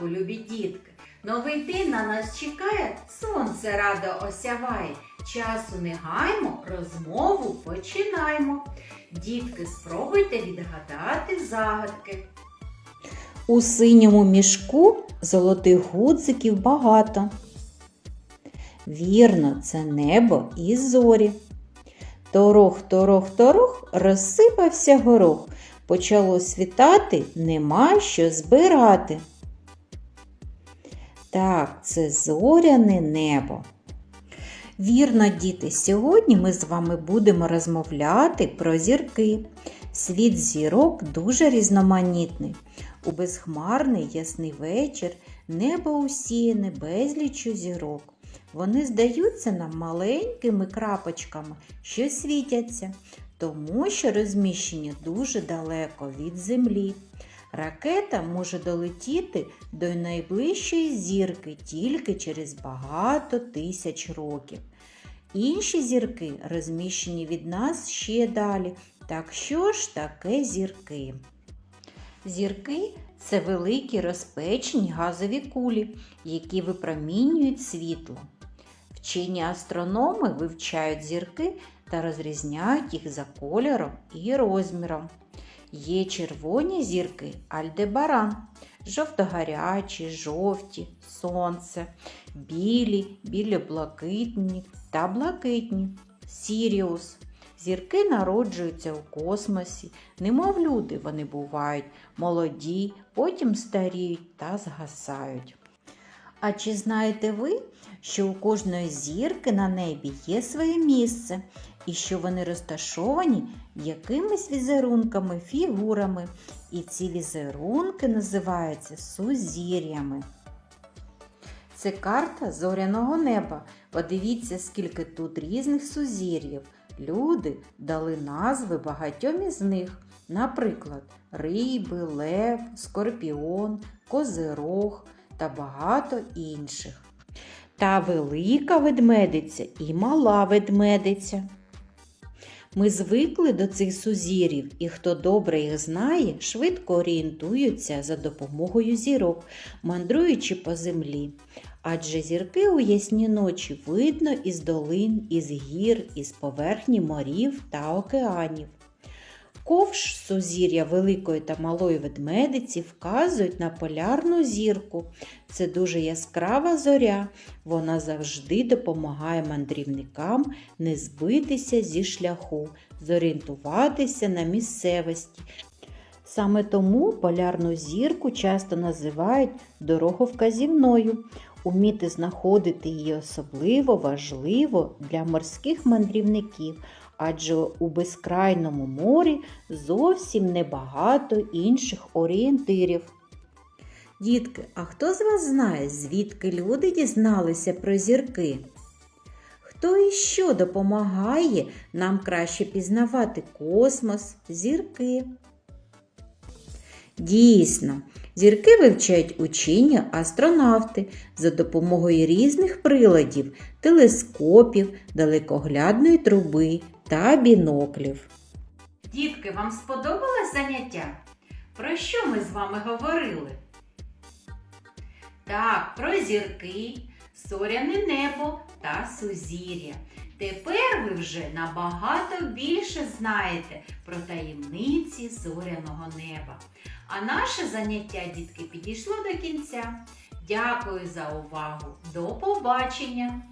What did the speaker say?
ранку, любі дітки! Новий день на нас чекає, сонце радо осяває. Часу не гаймо, розмову починаємо. Дітки, спробуйте відгадати загадки. У синьому мішку золотих гудзиків багато. Вірно, це небо і зорі. Торох, торох, торох, розсипався горох. Почало світати, нема що збирати. Так, це зоряне небо. Вірно, діти, сьогодні ми з вами будемо розмовляти про зірки. Світ зірок дуже різноманітний. У безхмарний ясний вечір небо усіяне безліччю зірок. Вони здаються нам маленькими крапочками, що світяться, тому що розміщені дуже далеко від землі. Ракета може долетіти до найближчої зірки тільки через багато тисяч років. Інші зірки розміщені від нас ще далі. Так що ж таке зірки? Зірки це великі розпечені газові кулі, які випромінюють світло. Вчені астрономи вивчають зірки та розрізняють їх за кольором і розміром. Є червоні зірки Альдебаран, жовтогарячі, жовті, сонце, білі, білі-блакитні та блакитні, Сіріус. Зірки народжуються у космосі, немов люди вони бувають молоді, потім старіють та згасають. А чи знаєте ви, що у кожної зірки на небі є своє місце, і що вони розташовані якимись візерунками, фігурами, і ці візерунки називаються сузір'ями. Це карта зоряного неба. Подивіться, скільки тут різних сузір'їв. Люди дали назви багатьом із них. Наприклад, риби, лев, скорпіон, козирог та багато інших. Та велика ведмедиця і мала ведмедиця. Ми звикли до цих сузірів, і хто добре їх знає, швидко орієнтуються за допомогою зірок, мандруючи по землі. Адже зірки у ясні ночі видно із долин, із гір, із поверхні морів та океанів. Ковш сузір'я великої та малої ведмедиці вказують на полярну зірку. Це дуже яскрава зоря. Вона завжди допомагає мандрівникам не збитися зі шляху, зорієнтуватися на місцевості. Саме тому полярну зірку часто називають дороговказівною. Уміти знаходити її особливо важливо для морських мандрівників, адже у безкрайному морі зовсім небагато інших орієнтирів. Дітки, а хто з вас знає, звідки люди дізналися про зірки? Хто і що допомагає нам краще пізнавати космос, зірки? Дійсно, зірки вивчають учені астронавти за допомогою різних приладів, телескопів, далекоглядної труби та біноклів. Дітки, вам сподобалось заняття? Про що ми з вами говорили? Так, про зірки, зоряне небо та сузір'я. Тепер ви вже набагато більше знаєте про таємниці зоряного неба. А наше заняття, дітки, підійшло до кінця. Дякую за увагу. До побачення!